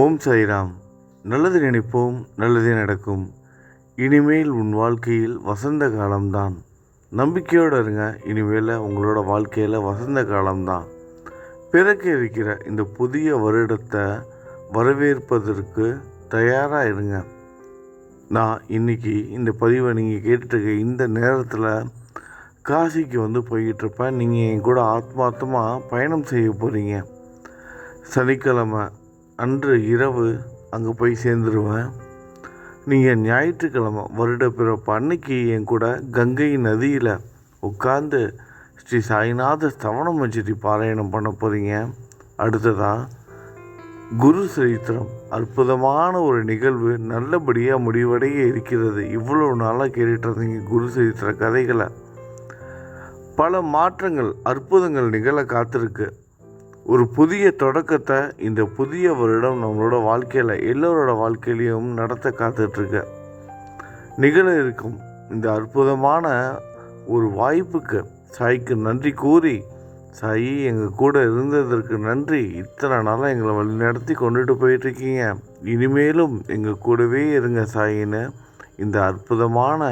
ஓம் சாய்ராம். நல்லது நினைப்போம் நல்லதே நடக்கும். இனிமேல் உன் வாழ்க்கையில் வசந்த காலம்தான். நம்பிக்கையோடு இருங்க இனிமேல் உங்களோட வாழ்க்கையில் வசந்த காலம்தான். பிறக்க இருக்கிற இந்த புதிய வருடத்தை வரவேற்பதற்கு தயாராக இருங்க. நான் இன்னைக்கு இந்த பதிவை நீங்கள் கேட்டுருக்க இந்த நேரத்தில் காசிக்கு வந்து போய்கிட்டு இருப்பேன் நீங்கள் என் கூட ஆத்மார்த்தமாக பயணம் செய்ய போகிறீங்க சனிக்கிழமை அன்று இரவு அங்கே போய் சேர்ந்துருவேன். நீங்கள் ஞாயிற்றுக்கிழமை வருட பிறப்பு அன்னைக்கு என் கூட கங்கை நதியில் உட்கார்ந்து ஸ்ரீ சாய்நாத ஸ்தவனமஞ்சரி பாராயணம் பண்ண போகிறீங்க அடுத்ததாக குரு சரித்திரம் அற்புதமான ஒரு நிகழ்வு நல்லபடியாக முடிவடைய இருக்கிறது. இவ்வளோ நாளாக கேட்டுட்டு இருந்தீங்க குரு சரித்திர கதைகளை. பல மாற்றங்கள் அற்புதங்கள் நிகழ காத்திருக்கு. ஒரு புதிய தொடக்கத்தை இந்த புதிய வருடம் நம்மளோட வாழ்க்கையில் எல்லோரோட வாழ்க்கையிலையும் நடத்த காத்துட்ருக்க. நிகழ இருக்கும் இந்த அற்புதமான ஒரு வாய்ப்புக்கு சாய்க்கு நன்றி கூறி சாயி எங்கள் கூட இருந்ததற்கு நன்றி. இத்தனை நாளாக எங்களை வழி நடத்தி கொண்டுட்டு போயிட்டுருக்கீங்க இனிமேலும் எங்கள் கூடவே இருங்க சாயின்னு இந்த அற்புதமான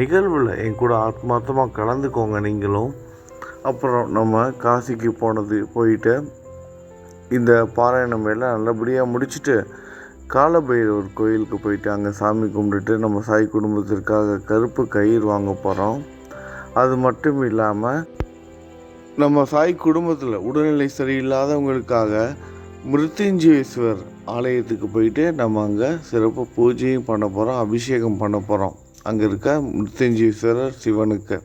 நிகழ்வில் என் கூட ஆத்மார்த்தமாக கலந்துக்கோங்க நீங்களும். அப்புறம் நம்ம காசிக்கு போனது போயிட்டு இந்த பாராயணம் எல்லாம் நல்லபடியாக முடிச்சுட்டு காலபைரவர் கோயிலுக்கு போயிட்டு அங்கே சாமி கும்பிட்டுட்டு நம்ம சாய் குடும்பத்திற்காக கருப்பு கயிறு வாங்க போகிறோம் அது மட்டும் இல்லாமல் நம்ம சாய் குடும்பத்தில் உடல்நிலை சரியில்லாதவங்களுக்காக மிருத்யுஞ்சயேஸ்வர் ஆலயத்துக்கு போயிட்டு நம்ம அங்கே சிறப்பு பூஜையும் பண்ண போகிறோம் அபிஷேகம் பண்ண போகிறோம் அங்கே இருக்க மிருத்யுஞ்சயேஸ்வரர் சிவனுக்கு.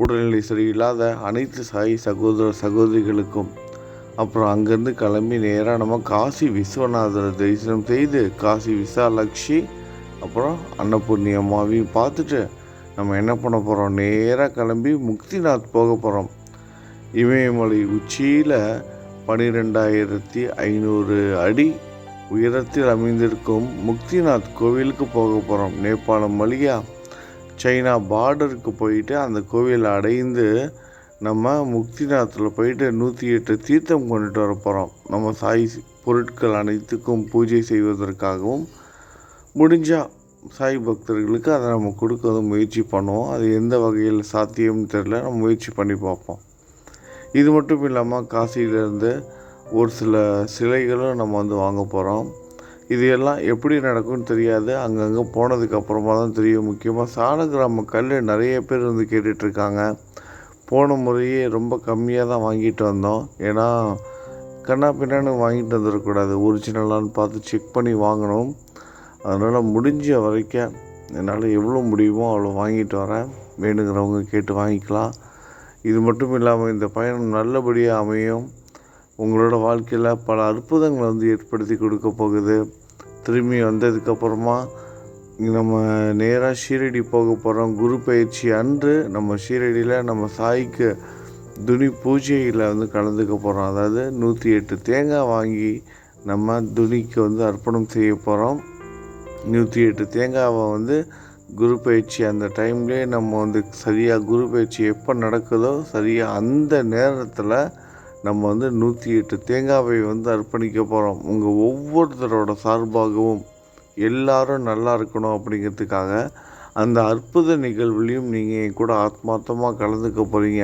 உடல்நிலை சரியில்லாத அனைத்து சாய் சகோதர சகோதரிகளுக்கும் அப்புறம் அங்கேருந்து கிளம்பி நேராக நம்ம காசி விஸ்வநாதரை தரிசனம் செய்து காசி விசாலக்ஷி அப்புறம் அன்னபூர்ணி அம்மாவையும் பார்த்துட்டு நம்ம என்ன பண்ண போகிறோம் நேராக கிளம்பி முக்திநாத் போக போகிறோம் இமயமலை உச்சியில் பனிரெண்டாயிரத்தி ஐநூறு அடி உயரத்தில் அமைந்திருக்கும் முக்திநாத் கோவிலுக்கு போக போகிறோம் நேபாளம் வழியாக சைனா பார்டருக்கு போயிட்டு அந்த கோவிலை அடைந்து நம்ம முக்திநாத்தில் போயிட்டு நூற்றி எட்டு தீர்த்தம் கொண்டுட்டு வர போகிறோம் நம்ம சாய் பொருட்கள் அனைத்துக்கும் பூஜை செய்வதற்காகவும் முடிஞ்சால் சாய் பக்தர்களுக்கு அதை நம்ம கொடுக்க முயற்சி பண்ணுவோம். அது எந்த வகையில் சாத்தியம்னு தெரில நம்ம முயற்சி பண்ணி பார்ப்போம். இது மட்டும் இல்லாமல் காசியிலேருந்து ஒரு சில சிலைகளும் நம்ம வந்து வாங்க போகிறோம் இது எல்லாம் எப்படி நடக்கும்னு தெரியாது. அங்கங்கே போனதுக்கப்புறமா தான் தெரியும். முக்கியமாக சாலகிராம கல் நிறைய பேர் வந்து கேட்டுட்ருக்காங்க. போன முறையே ரொம்ப கம்மியாக தான் வாங்கிட்டு வந்தோம். ஏன்னா கண்ணா பின்னான்னு வாங்கிட்டு வந்துடக்கூடாது ஒரிஜினலான்னு பார்த்து செக் பண்ணி வாங்கணும். அதனால் முடிஞ்ச வரைக்கும் என்னால் எவ்வளோ முடியுமோ அவ்வளோ வாங்கிட்டு வரேன். வேணுங்கிறவங்க கேட்டு வாங்கிக்கலாம். இது மட்டும் இல்லாமல் இந்த பயணம் நல்லபடியாக அமையும். உங்களோட வாழ்க்கையில் பல அற்புதங்களை வந்து ஏற்படுத்தி கொடுக்க போகுது. திரும்பி வந்ததுக்கப்புறமா நம்ம நேராக ஷீரடி போக போகிறோம் குரு பயிற்சி அன்று நம்ம ஷீரடியில் நம்ம சாய்க்கு துணி பூஜையில் வந்து கலந்துக்க போகிறோம் அதாவது நூற்றி எட்டு தேங்காய் வாங்கி நம்ம துணிக்கு வந்து அர்ப்பணம் செய்ய போகிறோம் நூற்றி எட்டு தேங்காவை வந்து குரு பயிற்சி அந்த டைம்லேயே நம்ம வந்து சரியாக குரு பயிற்சி எப்போ நடக்குதோ சரியாக அந்த நேரத்தில் நம்ம வந்து நூற்றி எட்டு தேங்காவை வந்து அர்ப்பணிக்க போகிறோம் உங்கள் ஒவ்வொருத்தரோட சார்பாகவும் எல்லாரும் நல்லா இருக்கணும் அப்படிங்கிறதுக்காக அந்த அற்புத நிகழ்வுலையும் நீங்கள் கூட ஆத்மார்த்தமாக கலந்துக்க போகிறீங்க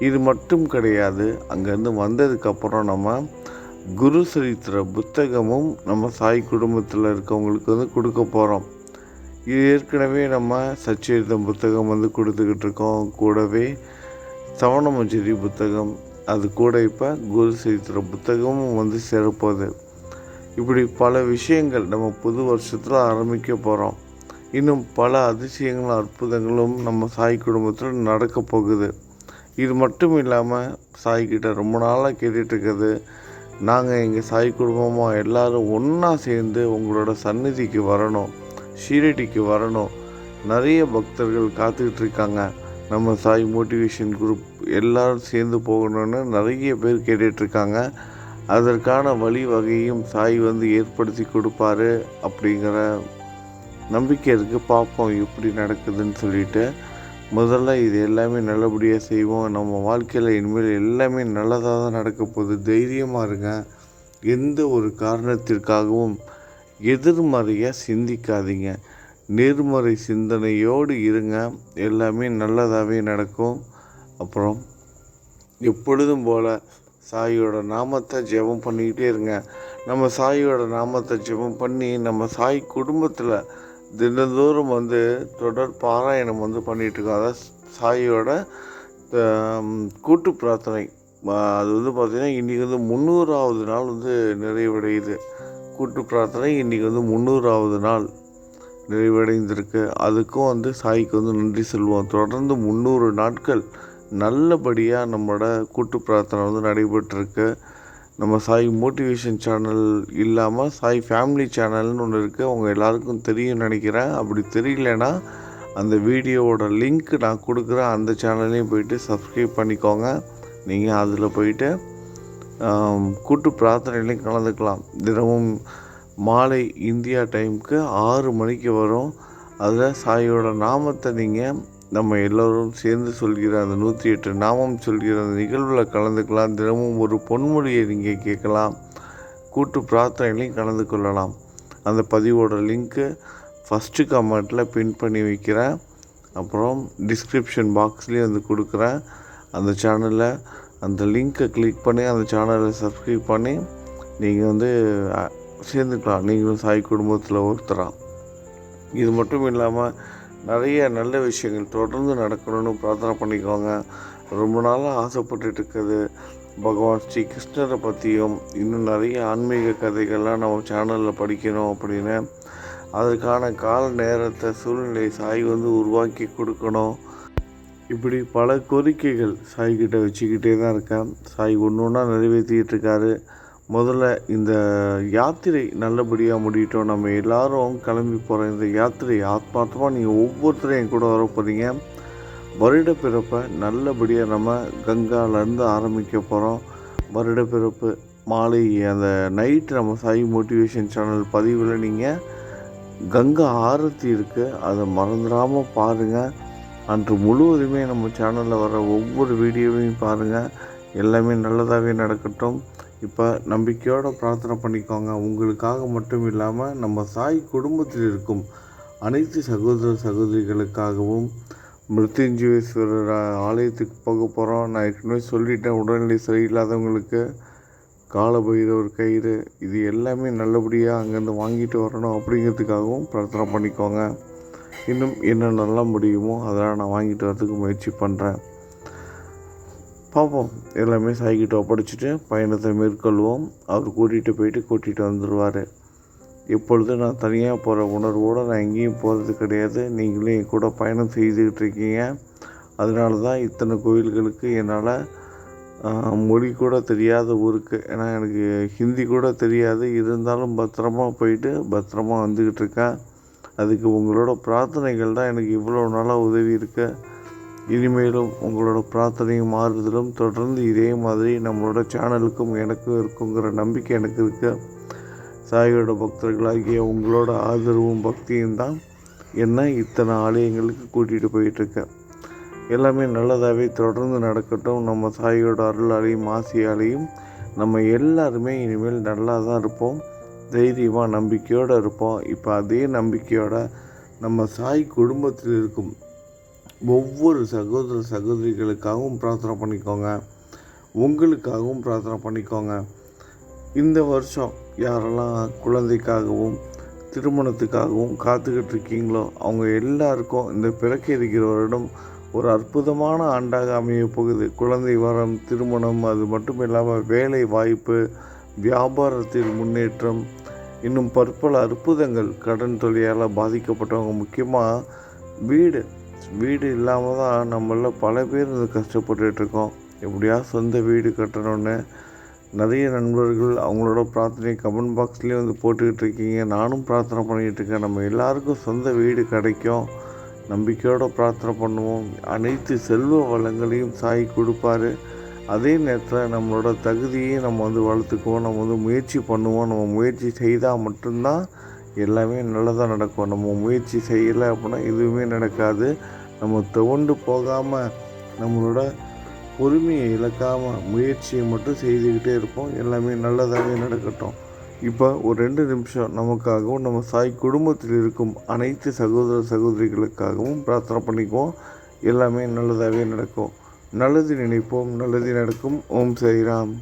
இது மட்டும் கிடையாது அங்கேருந்து வந்ததுக்கப்புறம் நம்ம குரு சரித்திர புத்தகமும் நம்ம சாய் குடும்பத்தில் இருக்கவங்களுக்கு வந்து கொடுக்க போகிறோம் இது ஏற்கனவே நம்ம சச்சரித்தம் புத்தகம் வந்து கொடுத்துக்கிட்டு இருக்கோம். கூடவே சவணமஞ்சரி புத்தகம் அது கூட இப்போ குரு சரித்திர புத்தகமும் வந்து சிறப்பது இப்படி பல விஷயங்கள் நம்ம புது வருஷத்தில் ஆரம்பிக்க போகிறோம் இன்னும் பல அதிசயங்களும் அற்புதங்களும் நம்ம சாய் குடும்பத்தில் நடக்க போகுது. இது மட்டும் இல்லாமல் சாய்கிட்ட ரொம்ப நாளாக கேட்டுட்ருக்குது நாங்கள் எங்கள் சாய் குடும்பமாக எல்லோரும் ஒன்றா சேர்ந்து உங்களோட சந்நிதிக்கு வரணும் ஷீரடிக்கு வரணும். நிறைய பக்தர்கள் காத்துக்கிட்டு இருக்காங்க. நம்ம சாய் மோட்டிவேஷன் குரூப் எல்லோரும் சேர்ந்து போகணும்னு நிறைய பேர் கேட்டுட்ருக்காங்க. அதற்கான வழி வகையும் சாய் வந்து ஏற்படுத்தி கொடுப்பாரு அப்படிங்கிற நம்பிக்கை இருக்குது பார்ப்போம் எப்படி நடக்குதுன்னு சொல்லிட்டு. முதல்ல இது எல்லாமே நல்லபடியாக செய்வோம். நம்ம வாழ்க்கையில் இனிமேல் எல்லாமே நல்லதாக தான் நடக்க போகுது. தைரியமாக இருங்க. எந்த ஒரு காரணத்திற்காகவும் எதிர்மறையாக சிந்திக்காதீங்க. நேர்மறை சிந்தனையோடு இருங்க. எல்லாமே நல்லதாகவே நடக்கும். அப்புறம் எப்பொழுதும் போல் சாயோட நாமத்தை ஜெபம் பண்ணிக்கிட்டே இருங்க. நம்ம சாயோட நாமத்தை ஜெபம் பண்ணி நம்ம சாய் குடும்பத்தில் தினந்தோறும் வந்து தொடர் பாராயணம் வந்து பண்ணிகிட்ருக்கோம் அதாவது சாயோட கூட்டு பிரார்த்தனை. அது வந்து பார்த்திங்கன்னா இன்றைக்கி வந்து முந்நூறாவது நாள் வந்து நிறைவடையுது. கூட்டு பிரார்த்தனை இன்றைக்கி வந்து முந்நூறாவது நாள். நிறைவடைந்திருக்கு. அதுக்கும் வந்து சாய்க்கு வந்து நன்றி சொல்லுவோம் தொடர்ந்து முந்நூறு நாட்கள் நல்லபடியாக நம்மளோட கூட்டு பிரார்த்தனை வந்து நடைபெற்றிருக்கு. நம்ம சாய் மோட்டிவேஷன் சேனல் இல்லாமல் சாய் ஃபேமிலி சேனல்னு ஒன்று இருக்குது அவங்க எல்லாருக்கும் தெரியும் நினைக்கிறேன். அப்படி தெரியலனா அந்த வீடியோவோட லிங்க் நான் கொடுக்குறேன். அந்த சேனல்லையும் போயிட்டு சப்ஸ்கிரைப் பண்ணிக்கோங்க. நீங்கள் அதில் போயிட்டு கூட்டு பிரார்த்தனையிலையும் கலந்துக்கலாம். தினமும் மாலை இந்தியா டைமுக்கு ஆறு மணிக்கு வரும். அதில் சாயோட நாமத்தை நீங்கள் நம்ம எல்லோரும் சேர்ந்து சொல்கிற அந்த நூற்றி எட்டு நாமம் சொல்கிற அந்த நிகழ்வில் கலந்துக்கலாம். தினமும் ஒரு பொன்மொழியை நீங்கள் கேட்கலாம். கூட்டு பிரார்த்தனைகளையும் கலந்து கொள்ளலாம். அந்த பதிவோட லிங்க்கு ஃபஸ்ட்டு கமெண்ட்டில் பின் பண்ணி வைக்கிறேன். அப்புறம் டிஸ்கிரிப்ஷன் பாக்ஸ்லேயும் வந்து கொடுக்குறேன். அந்த சேனலில் அந்த லிங்க்கை கிளிக் பண்ணி அந்த சேனலை சப்ஸ்கிரைப் பண்ணி நீங்கள் வந்து சேர்ந்துக்கலாம். நீங்களும் சாய் குடும்பத்தில் ஒருத்தரா. இது மட்டும் இல்லாமல் நிறைய நல்ல விஷயங்கள் தொடர்ந்து நடக்கணும்னு பிரார்த்தனை பண்ணிக்கோங்க. ரொம்ப நாளாக ஆசைப்பட்டுட்டு இருக்குது பகவான் ஸ்ரீ கிருஷ்ணரை பற்றியும் இன்னும் நிறைய ஆன்மீக கதைகள்லாம் நம்ம சேனலில் படிக்கணும் அப்படின்னு. அதற்கான கால நேரத்தை சூழ்நிலை சாய் வந்து உருவாக்கி கொடுக்கணும். இப்படி பல கோரிக்கைகள் சாய்கிட்ட வச்சுக்கிட்டே தான் இருக்கேன். சாய் ஒன்று ஒன்றா நிறைவேற்றிக்கிட்டு இருக்காரு. முதல்ல இந்த யாத்திரை நல்லபடியாக முடியட்டும். நம்ம எல்லாரும் கிளம்பி போகிற இந்த யாத்திரை ஆத்மார்த்தமாக நீங்கள் ஒவ்வொருத்தரும் என் கூட வர போகிறீங்க வருட பிறப்பை நல்லபடியாக நம்ம கங்காலேருந்து ஆரம்பிக்க போகிறோம் வருட பிறப்பு மாலை அந்த நைட் நம்ம சாய் மோட்டிவேஷன் சேனல் பதிவில் நீங்கள் கங்கா ஆரத்தி இருக்குது அதை மறந்துடாமல் பாருங்கள் அன்று முழுவதுமே நம்ம சேனலில் வர ஒவ்வொரு வீடியோவையும் பாருங்கள் எல்லாமே நல்லதாகவே நடக்கட்டும். இப்போ நம்பிக்கையோடு பிரார்த்தனை பண்ணிக்கோங்க. உங்களுக்காக மட்டும் இல்லாமல் நம்ம சாய் குடும்பத்தில் இருக்கும் அனைத்து சகோதர சகோதரிகளுக்காகவும் மிருத்யுஞ்சீவேஸ்வரர் ஆலயத்துக்கு போக போகிறோம். நான் ஏற்கனவே சொல்லிட்டேன் உடல்நிலை சரியில்லாதவங்களுக்கு கால கயிறு இது எல்லாமே நல்லபடியாக அங்கேருந்து வாங்கிட்டு வரணும் அப்படிங்கிறதுக்காகவும் பிரார்த்தனை பண்ணிக்கோங்க. இன்னும் என்ன நல்லா முடியுமோ அதெல்லாம் நான் வாங்கிட்டு வரதுக்கு முயற்சி பண்ணுறேன் பார்ப்போம் எல்லாமே சாய்கிட்ட ஒப்படைச்சிட்டு பயணத்தை மேற்கொள்வோம். அவர் கூட்டிகிட்டு போயிட்டு கூட்டிகிட்டு வந்துடுவார் இப்பொழுது நான் தனியாக போகிற உணர்வோடு நான் எங்கேயும் போகிறது கிடையாது. நீங்களும் என் கூட பயணம் செய்துக்கிட்டு இருக்கீங்க. அதனால தான் இத்தனை கோயில்களுக்கு என்னால் மொழி கூட தெரியாத ஊருக்கு ஏன்னா எனக்கு ஹிந்தி கூட தெரியாது. இருந்தாலும் பத்திரமா போயிட்டு பத்திரமா வந்துக்கிட்டு இருக்கேன். அதுக்கு உங்களோட பிரார்த்தனைகள் தான் எனக்கு இவ்வளோ நாளாக உதவி இருக்குது இனிமேலும் உங்களோட பிரார்த்தனையும் மாறுதலும் தொடர்ந்து இதே மாதிரி நம்மளோட சேனலுக்கும் எனக்கும் இருக்குங்கிற நம்பிக்கை எனக்கு இருக்குது சாயோட பக்தர்களாகிய உங்களோட ஆதரவும் பக்தியும் தான் என்ன இத்தனை ஆலயங்களுக்கு கூட்டிகிட்டு போயிட்டுருக்கேன் எல்லாமே நல்லதாகவே தொடர்ந்து நடக்கட்டும். நம்ம சாயோட அருளாலையும் ஆசையாலையும் நம்ம எல்லாருமே இனிமேல் நல்லா தான் இருப்போம். தைரியமாக நம்பிக்கையோடு இருப்போம். இப்போ அதே நம்பிக்கையோடு நம்ம சாய் குடும்பத்தில் இருக்கும் ஒவ்வொரு சகோதர சகோதரிகளுக்காகவும் பிரார்த்தனை பண்ணிக்கோங்க. உங்களுக்காகவும் பிரார்த்தனை பண்ணிக்கோங்க. இந்த வருஷம் யாரெல்லாம் குழந்தைக்காகவும் திருமணத்துக்காகவும் காத்துக்கிட்டு இருக்கீங்களோ அவங்க எல்லாருக்கும் இந்த பிறக்க இருக்கிற வருடம் ஒரு அற்புதமான ஆண்டாக அமைய போகுது. குழந்தை வரம் திருமணம் அது மட்டும் இல்லாமல் வேலை வாய்ப்பு வியாபாரத்தில் முன்னேற்றம் இன்னும் பற்பல அற்புதங்கள் கடன் தொழிலால் பாதிக்கப்பட்டவங்க. முக்கியமாக வீடு வீடு இல்லாமல் தான் நம்மள பல பேர் வந்து கஷ்டப்பட்டுட்டு இருக்கோம். எப்படியா சொந்த வீடு கட்டணும்னு நிறைய நண்பர்கள் அவங்களோட பிரார்த்தனை கமெண்ட் பாக்ஸ்லேயே வந்து போட்டுக்கிட்டு இருக்கீங்க. நானும் பிரார்த்தனை பண்ணிக்கிட்டு இருக்கேன். நம்ம எல்லாருக்கும் சொந்த வீடு கிடைக்கும். நம்பிக்கையோடு பிரார்த்தனை பண்ணுவோம். அனைத்து செல்வ வளங்களையும் சாய் கொடுப்பார். அதே நேரத்தில் நம்மளோட தகுதியை நம்ம வந்து வளர்த்துக்குவோம். நம்ம வந்து முயற்சி பண்ணுவோம். நம்ம முயற்சி செய்தால் மட்டும்தான் எல்லாமே நல்லதாக நடக்கும். நம்ம முயற்சி செய்யலை அப்படின்னா எதுவுமே நடக்காது. நம்ம துவண்டு போகாமல் நம்மளோட பொறுமையை இழக்காமல் முயற்சியை மட்டும் செய்துக்கிட்டே இருப்போம். எல்லாமே நல்லதாகவே நடக்கட்டும். இப்போ ஒரு ரெண்டு நிமிஷம் நமக்காகவும் நம்ம சாய் குடும்பத்தில் இருக்கும் அனைத்து சகோதர சகோதரிகளுக்காகவும் பிரார்த்தனை பண்ணிக்குவோம். எல்லாமே நல்லதாகவே நடக்கும். நல்லது நினைப்போம். நல்லது நடக்கும். ஓம் சைராம்